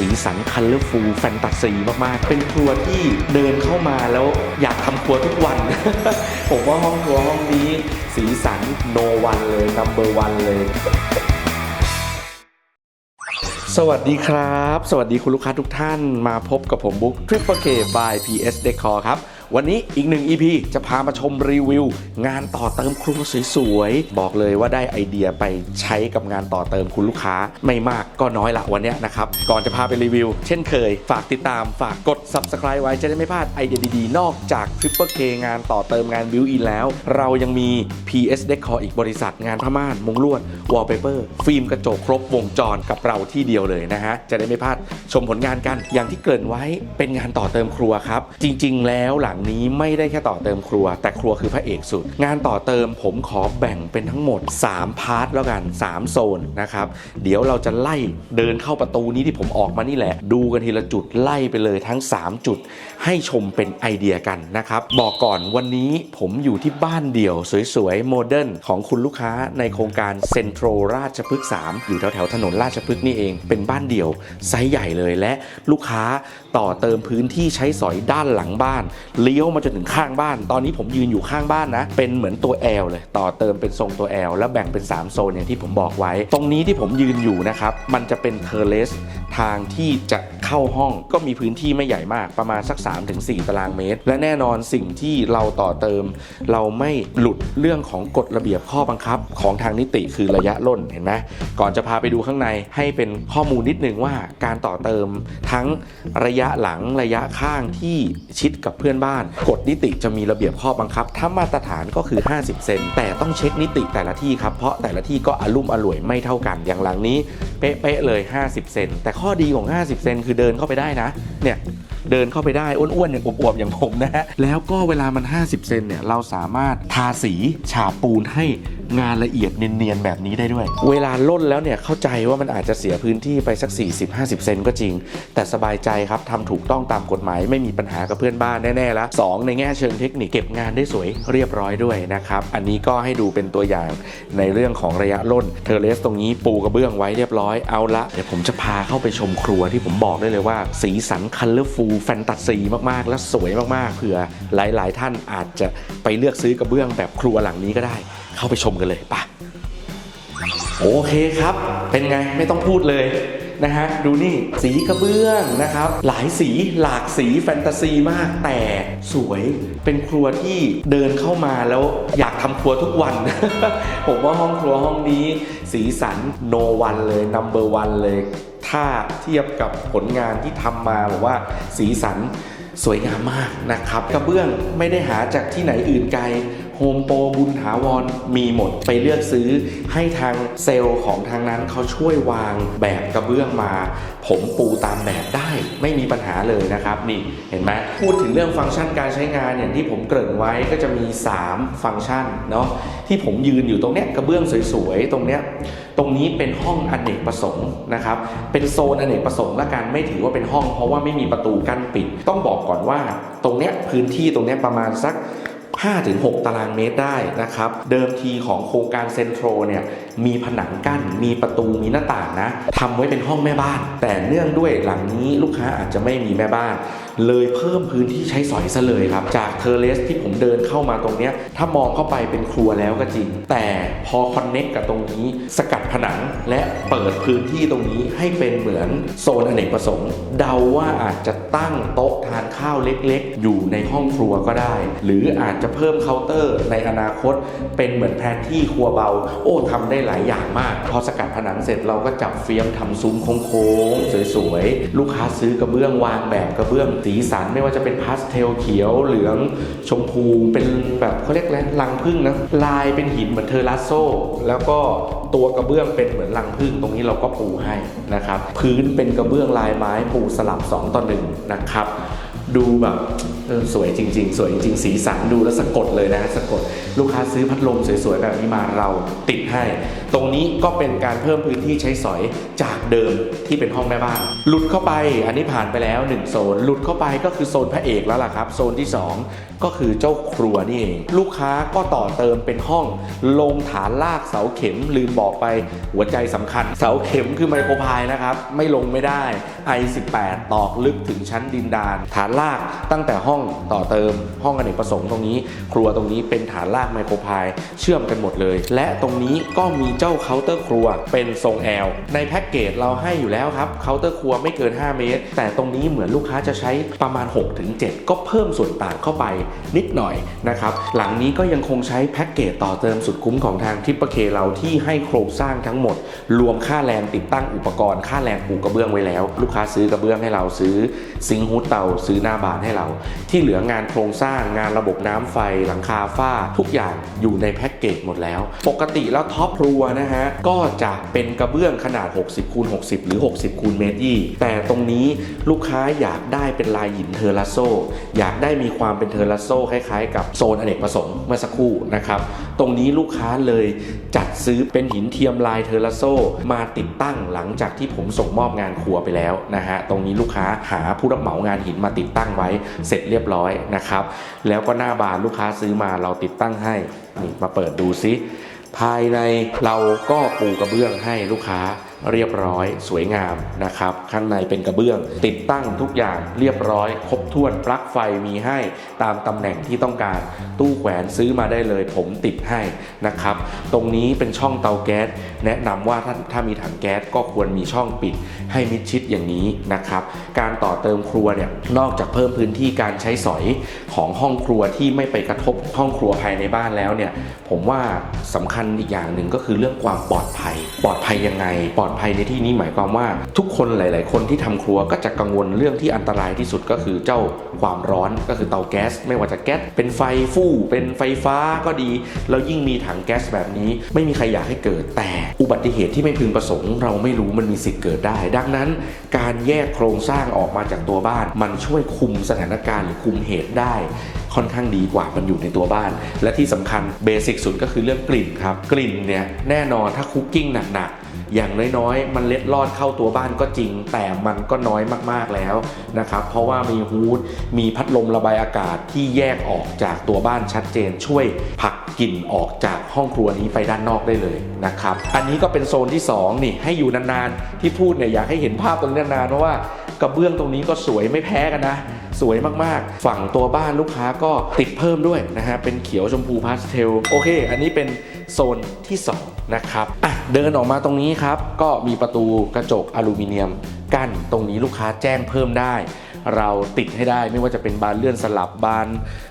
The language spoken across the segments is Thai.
สีสันคัลเลอร์ฟูลแฟนตาซีมากๆ เป็นครัวที่เดินเข้ามาแล้วอยากทำครัวทุกวัน ผมว่าห้องครัวห้องนี้สีสันโนวันเลยนัมเบอร์วันเลยสวัสดีครับ สวัสดีคุณลูกค้าทุกท่านมาพบกับผมบุ๊ก Triple K by PS Decor ครับ วันนี้อีกหนึ่ง EP จะพามาชมรีวิว งานต่อเติมครัวสวยๆ บอกเลยว่าได้ไอเดียไปใช้กับงานต่อเติมคุณลูกค้าไม่มากก็น้อยละวันนี้นะครับ ก่อนจะพาไปรีวิว เช่นเคย ฝากติดตามฝากกด Subscribe ไว้จะได้ไม่พลาดไอเดียดีๆ นอกจาก Triple K งานต่อเติมงานบิวอินแล้ว เรายังมี PS Decor อีกบริษัทงานผ้าม่านมุงลวด Wallpaper ฟิล์มกระจกครบวงจรกับเราที่เดียวเลยนะฮะจะได้ไม่พลาดชมผลงานกันอย่างที่เกริ่นไว้เป็นงานต่อเติมครัวครับจริง ๆ แล้วหลังนี้ไม่ได้แค่ต่อเติมครัว แต่ครัวคือพระเอกสุด งานต่อเติมผมขอแบ่งเป็นทั้งหมด 3 พาร์ทแล้วกัน 3 โซนนะครับ เดี๋ยวเราจะไล่เดินเข้าประตูนี้ที่ผมออกมานี่แหละ ดูกันทีละจุดไล่ไปเลยทั้ง 3 จุด ให้ชมเป็นไอเดียกันนะครับ บอกก่อนวันนี้ผมอยู่ที่บ้านเดี่ยวสวยๆโมเดิร์นของคุณลูกค้าในโครงการเซ็นทรัลราชพฤกษ์3อยู่แถวๆถนนราชพฤกษ์นี่เองเป็นบ้านเดี่ยวไซส์ใหญ่เลยและลูกค้าต่อเติมพื้นที่ใช้สอยด้านหลังบ้านเลี้ยวมาจนถึงข้างบ้าน ตอนนี้ผมยืนอยู่ข้างบ้านนะ เป็นเหมือนตัว L เลย ต่อเติมเป็นทรงตัว L แล้วแบ่งเป็น 3 โซนอย่างที่ผมบอกไว้ ตรงนี้ที่ผมยืนอยู่นะครับ มันจะเป็นเทอร์เลสทางที่จะเข้าห้องก็มีพื้นที่ไม่ใหญ่มากประมาณสัก 3-4 ตารางเมตร และแน่นอนสิ่งที่เราต่อเติม เราไม่หลุดเรื่องของกฎระเบียบข้อบังคับของทางนิติคือระยะล่นเห็นไหมก่อนจะพาไปดูข้างในให้เป็นข้อมูลนิดนึงว่าการต่อเติมทั้งระยะหลังระยะข้างที่ชิดกับเพื่อนบ้านกฎนิติจะมีระเบียบข้อบังคับ ถ้ามาตรฐานก็คือ 50 เซนแต่ต้องเช็คนิติแต่ละที่ครับ เพราะแต่ละที่ก็อลุ่มอร่วยไม่เท่ากัน อย่างหลังนี้ เป๊ะๆเลย 50 เซนแต่ข้อดีของ 50 เซนคือเดินเข้าไปได้นะ เนี่ยเดินเข้าไปได้ อ้วนๆอย่างอวบๆอย่างผมนะฮะแล้วก็เวลามัน 50 เซนเนี่ยเราสามารถทาสีฉาบปูนให้ งานละเอียดเนียนๆแบบนี้ได้ด้วย เวลาล่นแล้วเนี่ยเข้าใจว่ามันอาจจะเสียพื้นที่ไปสัก 40-50 เซนก็จริง แต่สบายใจครับทำถูกต้องตามกฎหมายไม่มีปัญหากับเพื่อนบ้านแน่ๆแล้วสองในแง่เชิงเทคนิคเก็บงานได้สวยเรียบร้อยด้วยนะครับอันนี้ก็ให้ดูเป็นตัวอย่างในเรื่องของระยะล่นเทเลสตรงนี้ปูกระเบื้องไว้เรียบร้อยเอาละเดี๋ยวผมจะพาเข้าไปชมครัวที่ผมบอกได้เลยว่า สีสันคัลเลอร์ฟูลแฟนตาซีมากๆ และสวยมากๆเผื่อหลาย ๆ ท่านอาจจะไปเลือกซื้อกระเบื้องแบบครัวหลังนี้ก็ได้ เข้าไปชมกันเลยไปโอเคครับ เป็นไงไม่ต้องพูดเลยนะฮะดูนี่สีกระเบื้องนะครับ หลายสีหลากสีแฟนตาซีมากแต่สวยเป็นครัวที่เดินเข้ามาแล้วอยากทำครัวทุกวัน ผมว่าห้องครัวห้องนี้ สีสันโนวันเลยนัมเบอร์วันเลย ถ้าเทียบกับผลงานที่ทำมาบอกว่าสีสันสวยงามมากนะครับ กระเบื้องไม่ได้หาจากที่ไหนอื่นไกล โฮมโปรบุญถาวรมีหมดไปเลือกซื้อให้ทางเซลล์ของทางนั้นเขาช่วยวางแบบกระเบื้องมา ผมปูตามแบบได้ไม่มีปัญหาเลยนะครับ นี่เห็นไหมพูดถึงเรื่องฟังก์ชันการใช้งานอย่างที่ผมเกริ่นไว้ก็จะมี 3 ฟังก์ชันเนาะที่ผมยืนอยู่ตรงเนี้ยกระเบื้องสวยๆ ตรงเนี้ยตรงนี้เป็นห้องอเนกประสงค์นะครับเป็นโซนอเนกประสงค์ละกันไม่ถือว่าเป็นห้อง เพราะว่าไม่มีประตูกั้นปิด ต้องบอกก่อนว่าตรงเนี้ยพื้นที่ตรงเนี้ยประมาณสัก 5-6 ตารางเมตรได้นะครับ เดิมทีของโครงการเซ็นทรัลเนี่ยมีผนังกั้น มีประตูมีหน้าต่างนะทำไว้เป็นห้องแม่บ้าน แต่เนื่องด้วยหลังนี้ลูกค้าอาจจะไม่มีแม่บ้าน เลยเพิ่มพื้นที่ใช้สอยซะเลยครับ จากเทอร์เลสที่ผมเดินเข้ามาตรงเนี้ยถ้ามองเข้าไปเป็นครัวแล้วก็จริง แต่พอคอนเน็กกับตรงนี้ สกัดผนังและเปิดพื้นที่ตรงนี้ให้เป็นเหมือนโซนอเนกประสงค์ เดาว่าอาจจะตั้งโต๊ะทานข้าวเล็กๆ อยู่ในห้องครัวก็ได้ หรืออาจจะเพิ่มเคาน์เตอร์ในอนาคต เป็นเหมือนแทนที่ครัวเบา โอ้ทำได้หลายอย่างมาก พอสกัดผนังเสร็จเราก็จับเฟียมทำซุ้มโค้งๆสวยๆลูกค้าซื้อกระเบื้องวางแบบกระเบื้องสีสันไม่ว่าจะเป็นพาสเทลเขียวเหลืองชมพูเป็นแบบเขาเรียกอะไรรังพึ่งนะลายเป็นหินเหมือนเทอร์ลาโซ แล้วก็ตัวกระเบื้องเป็นเหมือนรังพึ่งตรงนี้เราก็ปูให้นะครับ พื้นเป็นกระเบื้องลายไม้ปูสลับ 2 ต่อ1นะครับ ดูแบบสวยจริง ๆ สวยจริงๆสีสันดูแล้วสะกดเลยนะสะกด ลูกค้าซื้อพัดลมสวยๆแบบนี้มาเราติดให้ ตรงนี้ก็เป็นการเพิ่มพื้นที่ใช้สอยจากเดิมที่เป็นห้องแม่บ้านหลุดเข้าไปอันนี้ผ่านไปแล้วหนึ่งโซนหลุดเข้าไปก็คือโซนพระเอกแล้วล่ะครับ โซนที่สองก็คือเจ้าครัวนี่เองลูกค้าก็ต่อเติมเป็นห้องลงฐานลากเสาเข็มลืมบอกไปหัวใจสำคัญ เสาเข็มคือไมโครพายนะครับไม่ลงไม่ได้ i18 ตอกลึกถึงชั้นดินดานฐานลากตั้งแต่ห้องต่อเติม ห้องอเนกประสงค์ตรงนี้ ครัวตรงนี้เป็นฐานลากไมโครพายเชื่อมกันหมดเลย และตรงนี้ก็มีเจ้าเคาน์เตอร์ครัวเป็นทรงแอลในแพ็กเกจเราให้อยู่แล้วครับเคาน์เตอร์ครัวไม่เกิน 5 เมตร แต่ตรงนี้เหมือนลูกค้าจะใช้ประมาณ 6-7 ก็เพิ่มส่วนต่างเข้าไปนิดหน่อยนะครับหลังนี้ก็ยังคงใช้แพ็กเกจต่อเติมสุดคุ้มของทางทิปเปอร์เคเราที่ให้โครงสร้างทั้งหมด รวมค่าแรงติดตั้งอุปกรณ์ ค่าแรงปูกระเบื้องไว้แล้ว ลูกค้าซื้อกระเบื้องให้เราซื้อซิงค์ฮูเตาซื้อหน้าบานให้เรา ที่เหลืองานโครงสร้างงานระบบน้ำไฟ หลังคาฝ้า ทุกอย่างอยู่ในแพ็กเกจหมดแล้ว ปกติแล้วท็อปครัวนะฮะ ก็จะเป็นกระเบื้องขนาด 60คูณ60 หรือ 60คูณเมตรยี่แต่ตรงนี้ลูกค้าอยากได้เป็นลายหินเทอร์ลาโซ อยากได้มีความเป็นเทอร์ลาโซคล้ายๆ กับโซนอเนกประสงค์เมื่อสักครู่นะครับ ตรงนี้ลูกค้าเลยจัดซื้อเป็นหินเทียมลายเทอร์ลาโซ มาติดตั้งหลังจากที่ผมส่งมอบงานครัวไปแล้วนะฮะตรงนี้ลูกค้าหาผู้รับเหมางานหินมาติดตั้งไว้เสร็จเรียบร้อยนะครับ แล้วก็หน้าบานลูกค้าซื้อมาเราติดตั้งให้นี่มาเปิดดูซิภายในเราก็ปูกระเบื้องให้ลูกค้า เรียบร้อยสวยงามนะครับ ข้างในเป็นกระเบื้อง ติดตั้งทุกอย่างเรียบร้อย ครบถ้วนปลั๊กไฟมีให้ตามตำแหน่งที่ต้องการ ตู้แขวนซื้อมาได้เลย ผมติดให้นะครับ ตรงนี้เป็นช่องเตาแก๊ส แนะนำว่าถ้าถ้ามีถังแก๊สก็ควรมีช่องปิดให้มิดชิดอย่างนี้นะครับ การต่อเติมครัวเนี่ยนอกจากเพิ่มพื้นที่การใช้สอยของห้องครัวที่ไม่ไปกระทบห้องครัวภายในบ้านแล้วเนี่ยผมว่าสำคัญอีกอย่างหนึ่งก็คือเรื่องความปลอดภัย ปลอดภัยยังไงปลอดภัยในที่นี้หมายความว่า ทุกคนหลาย ๆ คนที่ทำครัวก็จะกังวลเรื่องที่อันตรายที่สุดก็คือเจ้าความร้อนก็คือเตาแก๊ส ไม่ว่าจะแก๊สเป็นไฟฟู่เป็นไฟฟ้าก็ดี แล้วยิ่งมีถังแก๊สแบบนี้ ไม่มีใครอยากให้เกิด แต่อุบัติเหตุที่ไม่พึงประสงค์เราไม่รู้มันมีสิทธิ์เกิดได้ ดังนั้น การแยกโครงสร้างออกมาจากตัวบ้าน มันช่วยคุมสถานการณ์หรือคุมเหตุได้ค่อนข้างดีกว่ามันอยู่ในตัวบ้าน และที่สำคัญเบสิกสุดก็คือเรื่องกลิ่นครับ กลิ่นเนี่ยแน่นอนถ้าคุกกิ้งหนักๆ อย่างน้อยๆ มันเล็ดลอดเข้าตัวบ้านก็จริง แต่มันก็น้อยมากๆแล้วนะครับ เพราะว่ามีฮูดมีพัดลมระบายอากาศที่แยกออกจากตัวบ้านชัดเจน ช่วยผลักกลิ่นออกจากห้องครัวนี้ไปด้านนอกได้เลยนะครับ อันนี้ก็เป็นโซนที่สองนี่ให้อยู่นานๆ ที่พูดเนี่ยอยากให้เห็นภาพตรงนี้นานๆเพราะว่ากระเบื้องตรงนี้ก็สวยไม่แพ้กันนะ สวยมากๆ ฝั่งตัวบ้านลูกค้าก็ติดเพิ่มด้วยนะฮะเป็นเขียวชมพูพาสเทลโอเค อันนี้เป็นโซนที่ 2 นะครับอะ เดินออกมาตรงนี้ครับ ก็มีประตูกระจกอลูมิเนียมกั้นตรงนี้ลูกค้าแจ้งเพิ่มได้ เราติดให้ได้ไม่ว่าจะเป็นบานเลื่อนสลับบาน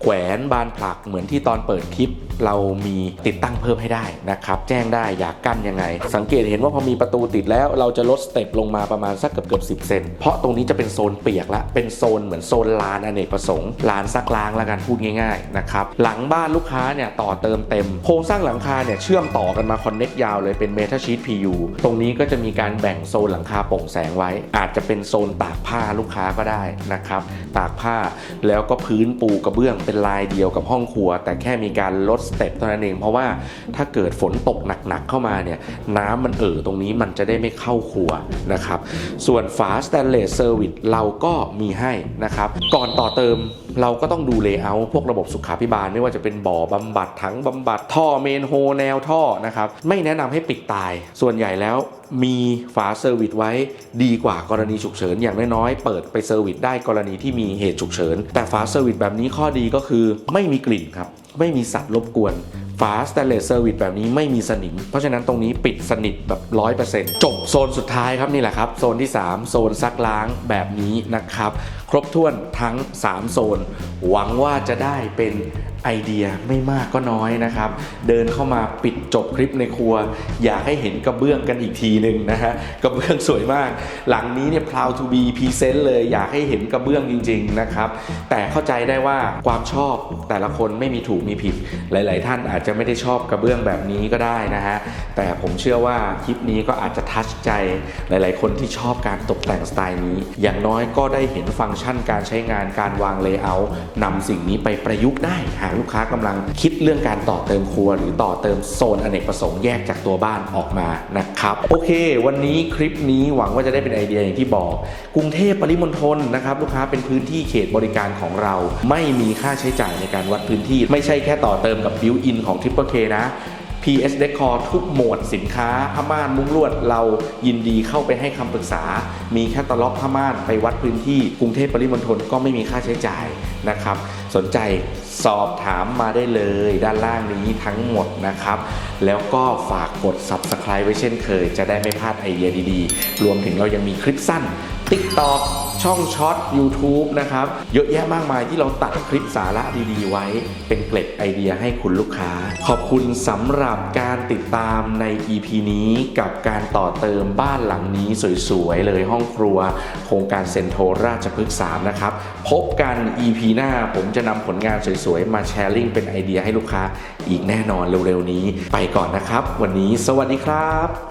แขวนบานผลักเหมือนที่ตอนเปิดคลิป เรามีติดตั้งเพิ่มให้ได้นะครับ แจ้งได้อยากกั้นยังไง สังเกตเห็นว่าพอมีประตูติดแล้ว เราจะลดสเต็ปลงมาประมาณสักเกือบเกือบสิเซนเพราะตรงนี้จะเป็นโซนเปียกละเป็นโซนเหมือนโซนลานอเนกประสงค์ลานซักล้างละกันพูดง่ายๆนะครับหลังบ้านลูกค้าเนี่ยต่อเติมเต็มโครงสร้างหลังคาเนี่ยเชื่อมต่อกันมาคอนเน็กยาวเลยเป็นเมทัลชีต PU ตรงนี้ก็จะมีการแบ่งโซนหลังคาโปร่งแสงไว้ อาจจะเป็นโซนตากผ้าลูกค้าก็ได้นะครับตากผ้าแล้วก็พื้นปูกระเบื้องเป็นลายเดียวกับห้องครัว แต่แค่มีการลดสเต็ปเท่านั้นเอง เพราะว่าถ้าเกิดฝนตกหนักๆเข้ามาเนี่ยน้ำมันเอ่อตรงนี้มันจะได้ไม่เข้าครัวนะครับส่วนฝาสแตนเลสเซอร์วิสเราก็มีให้นะครับก่อนต่อเติมเราก็ต้องดูเลเยอร์พวกระบบสุขาพิบาล ไม่ว่าจะเป็นบ่อบำบัดถังบำบัดท่อเมนโฮแนวท่อนะครับไม่แนะนำให้ปิดตาย ส่วนใหญ่แล้วมีฝาเซอร์วิสไว้ดีกว่ากรณีฉุกเฉินอย่างน้อยๆ เปิดไปเซอร์วิสได้กรณีที่มีเหตุฉุกเฉิน แต่ฝาเซอร์วิสแบบนี้ข้อดีก็คือไม่มีกลิ่นครับไม่มีสัตว์รบกวน ฝาสแตนเลสเซอร์วิสแบบนี้ไม่มีสนิม เพราะฉะนั้นตรงนี้ปิดสนิทแบบ 100%จบโซนสุดท้ายครับนี่แหละครับ โซนที่ 3 โซนซักล้างแบบนี้นะครับ ครบถ้วนทั้ง 3 โซน หวังว่าจะได้เป็น ไอเดียไม่มากก็น้อยนะครับ เดินเข้ามาปิดจบคลิปในครัว อยากให้เห็นกระเบื้องกันอีกทีหนึ่งนะฮะกระเบื้องสวยมาก หลังนี้เนี่ย proud to be present เลยอยากให้เห็นกระเบื้องจริง ๆนะครับ แต่เข้าใจได้ว่าความชอบแต่ละคนไม่มีถูกมีผิด หลาย ๆ ท่านอาจจะไม่ได้ชอบกระเบื้องแบบนี้ก็ได้นะฮะแต่ผมเชื่อว่าคลิปนี้ก็อาจจะทัชใจหลาย ๆ คนที่ชอบการตกแต่งสไตล์นี้ อย่างน้อยก็ได้เห็นฟังก์ชันการใช้งานการวางเลเยอร์นำสิ่งนี้ไปประยุกต์ได้หากลูกค้ากำลังคิดเรื่องการต่อเติมครัว หรือต่อเติมโซนอเนกประสงค์แยกจากตัวบ้านออกมานะครับ โอเค วันนี้คลิปนี้หวังว่าจะได้เป็นไอเดียอย่างที่บอก กรุงเทพปริมณฑลนะครับลูกค้าเป็นพื้นที่เขตบริการของเรา ไม่มีค่าใช้จ่ายในการวัดพื้นที่ ไม่ใช่แค่ต่อเติมกับบิวอินของ Triple K นะ PS Decor ทุกหมวดสินค้าผ้าม่านมุ้งลวดเรายินดีเข้าไปให้คำปรึกษา มีแคตตาล็อกผ้าม่านไปวัดพื้นที่กรุงเทพปริมณฑลก็ไม่มีค่าใช้จ่ายนะครับ สนใจสอบถามมาได้เลยด้านล่างนี้ทั้งหมดนะครับ แล้วก็ฝากกด Subscribe ไว้เช่นเคย จะได้ไม่พลาดไอเดียดีๆ รวมถึงเรายังมีคลิปสั้น TikTok ช่องช็อต YouTube นะครับ เยอะแยะมากมายที่เราตัดคลิปสาระดีๆไว้ เป็นเกล็ดไอเดียให้คุณลูกค้า ขอบคุณสำหรับการติดตามใน EP นี้กับการต่อเติมบ้านหลังนี้สวยๆ เลยห้องครัว โครงการเซ็นโทรราชพฤกษ์3นะครับ พบกัน EP หน้าผมจะนำผลงานสวยๆ มาแชร์ลิงก์เป็นไอเดียให้ลูกค้าอีกแน่นอนเร็วๆนี้ ไปก่อนนะครับ วันนี้สวัสดีครับ